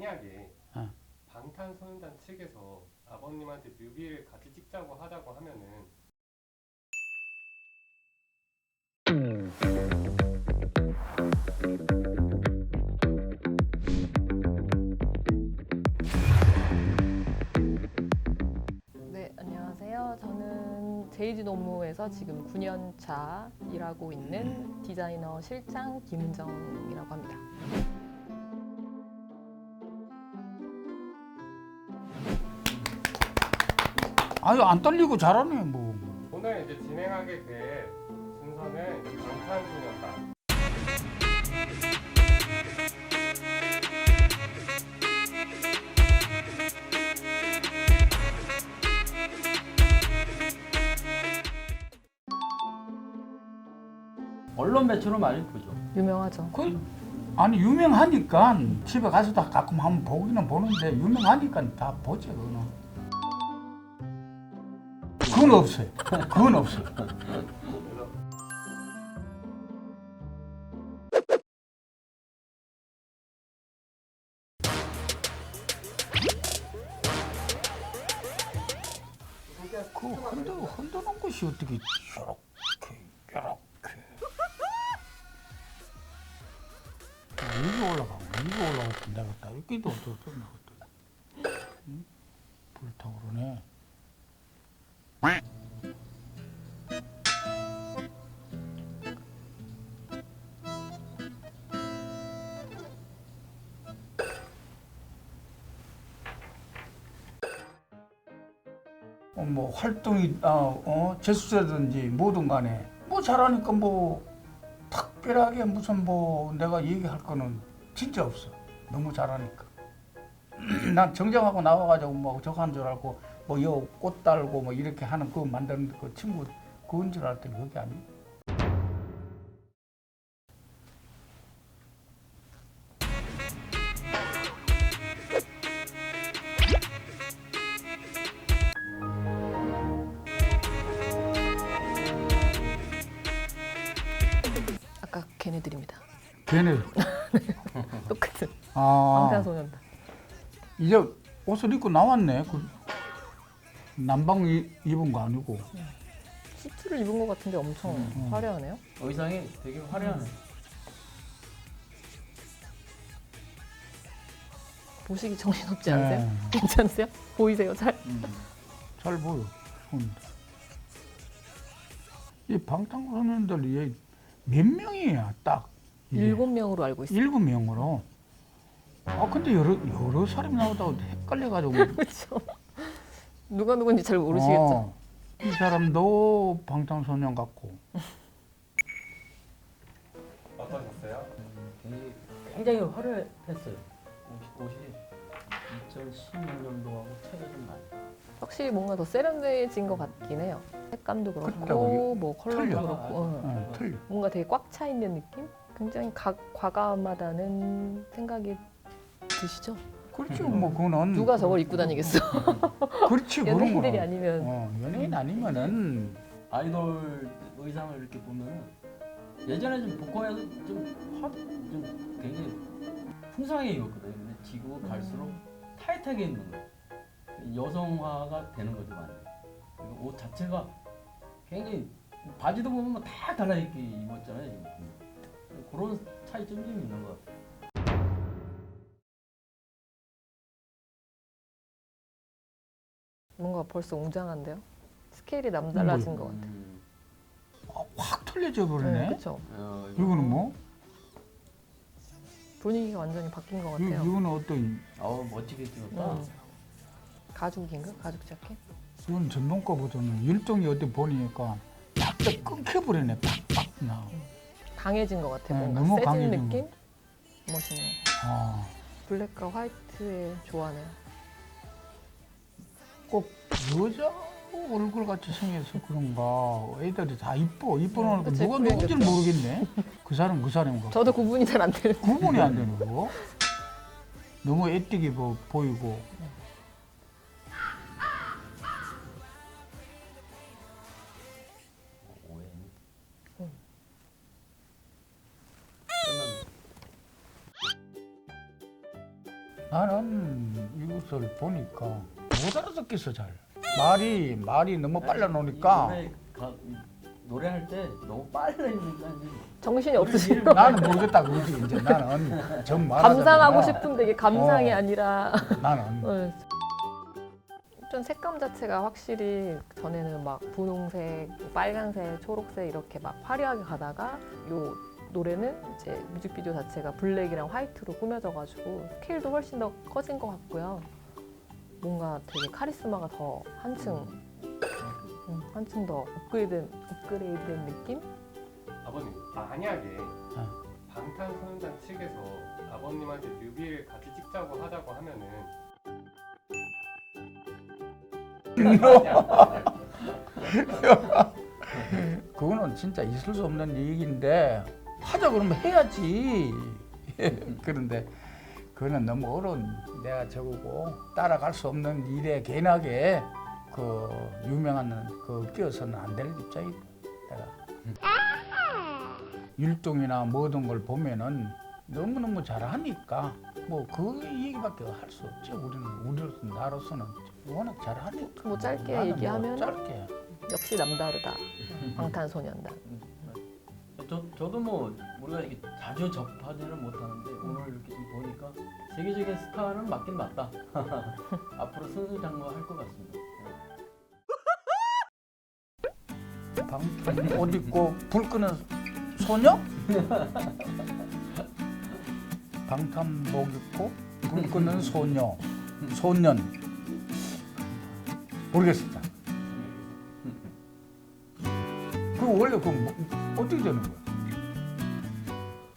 만약에 어. 방탄소년단 측에서 아버님한테 뮤비를 같이 찍자고 하자고 하면은 네, 안녕하세요. 저는 제이지 노무에서 지금 9년 차 일하고 있는 디자이너 실장 김은정이라고 합니다. 아유 안 떨리고 잘하네 뭐. 오늘 이제 진행하게 될 순서는 방탄소년단 언론 매체로 많이 보죠. 유명하죠. 그 아니 유명하니까 집에 가서도 가끔 한번 보기는 보는데 유명하니까 다 보죠 그거는. 그건 없어요. 그건 없어요. 그 흔들 흔드는 것이 어떻게 이렇게 이렇게 위에 올라가고 위에 올라가고 내가 다 이렇게도 어떻게 나갔다. 응? 불타오르네. 어, 뭐 활동이 어, 어 재수자든지 뭐든 간에 뭐 잘하니까 뭐 특별하게 무슨 뭐 내가 얘기할 거는 진짜 없어. 너무 잘하니까. 난 정정하고 나와가지고 뭐 저거 한 줄 알고 뭐여꽃 달고 뭐 이렇게 하는 그거 만드는 그 친구 그건 줄 알았더니 그게 아니야 아까 걔네들입니다. 걔네? 똑같은. 아. 방탄소년단. 이제 옷을 입고 나왔네. 그 남방 이- 입은 거 아니고 수트를 입은 것 같은데 엄청 음. 화려하네요. 의상이 되게 화려하네. 보시기 정신없지 않으세요? 네. 괜찮으세요? 보이세요? 잘? 음. 잘 보여. 음. 이 방탄소년단이 몇 명이야 딱? 이게? 일곱 명으로 알고 있어요. 일곱 명으로. 아 근데 여러 여러 사람이 나오다가 헷갈려가지고. 그렇죠. 누가 누군지 잘 모르시겠죠. 어, 이 사람도 방탄소년 같고. 어떠셨어요? 굉장히, 굉장히 화려했어요. 옷이, 옷이 2016년도하고 차이가 좀 많이. 확실히 뭔가 더 세련돼진 것 같긴 해요. 색감도 그렇고 그렇다고요? 뭐 컬러도 틀려. 그렇고 응. 어, 틀려. 뭔가 되게 꽉 차 있는 느낌? 굉장히 가, 과감하다는 생각이 드시죠? 그렇지 뭐 그거는 누가 저걸 입고 다니겠어? 그렇지 그런 연예인들이 거는. 아니면 어, 연예인 아니면은 아이돌 의상을 이렇게 보면은 예전에 좀 보컬에서 좀, 화, 좀 굉장히 풍성하게 입었거든요. 근데 지고 갈수록 음. 타이트하게 입는 거예요. 여성화가 되는 거죠, 많이. 그리고 옷 자체가 굉장히 바지도 보면 뭐다 달라입게 입었잖아요. 지금. 그런 차이점이 좀 있는 것 같아요. 뭔가 벌써 웅장한데요? 스케일이 남달라진 것 같아요. 음, 아, 확 틀려져 네, 버리네. 그렇죠. 어, 이거는 뭐? 분위기가 완전히 바뀐 것 이, 같아요. 이거는 어떤 어 멋지게 찍었다. 음. 가죽인가? 가죽 자켓? 이건 전문가 버전은 일종이 어디 보니까 팍 끊겨 버리네 팍팍 나. 강해진 것 같아요. 네, 뭔가 너무 세진 강해진 느낌? 멋있네요. 아, 블랙과 화이트에 좋아하네요. 꼭 여자 얼굴 같이 생겨서 그런가 애들이 다 이뻐 이뻐는 음, 거 누가 그게 누군지. 모르겠네. 그 사람 그 사람인가. 저도 구분이 잘 안 되는. 구분이 안 되는 거. 너무 애띠게 보, 보이고. 나는 이것을 보니까 못 알아듣겠어 잘. 말이 말이 너무 빨라 놓으니까 노래, 가, 노래할 때 너무 빨라 있으니까 정신이 없으시고 나는 모르겠다 그러지 이제 나는 정 말하자면 감상하고 싶은데 이게 감상이 어. 아니라 나는 어. 좀 색감 자체가 확실히 전에는 막 분홍색, 빨간색, 초록색 이렇게 막 화려하게 가다가 요 노래는 이제 뮤직비디오 자체가 블랙이랑 화이트로 꾸며져가지고 스케일도 훨씬 더 커진 것 같고요. 뭔가 되게 카리스마가 더 한층 음, 한층 더 업그레이드 업그레이드된 느낌? 아버님 만약에 어. 방탄소년단 측에서 아버님한테 뮤비를 같이 찍자고 하자고 하면은 그거는 진짜 있을 수 없는 얘기인데 하자 그러면 해야지. 그런데 그거는 너무 어려운 내가 저거고 따라갈 수 없는 일에 괜하게 그 유명한 그 끼어서는 안 되는 입장이고 내가 율동이나 모든 걸 보면은 너무 너무 잘하니까 뭐 그 얘기밖에 할 수 없지 우리는 우리로서 나로서는 워낙 잘하니까 뭐 짧게 나는 뭐? 짧게 역시 남다르다. 방탄소년단. 저, 저도 뭐 우리가 이렇게 자주 접하지는 못하는데 오늘 이렇게 좀 보니까 세계적인 스타는 맞긴 맞다. 앞으로 승승장구할 것 같습니다. 방탄 옷 입고 불 끄는 소녀? 방탄복 입고 불 끄는 소녀, 소년. 모르겠습니다. 그 원래 그 뭐, 어떻게 되는 거야?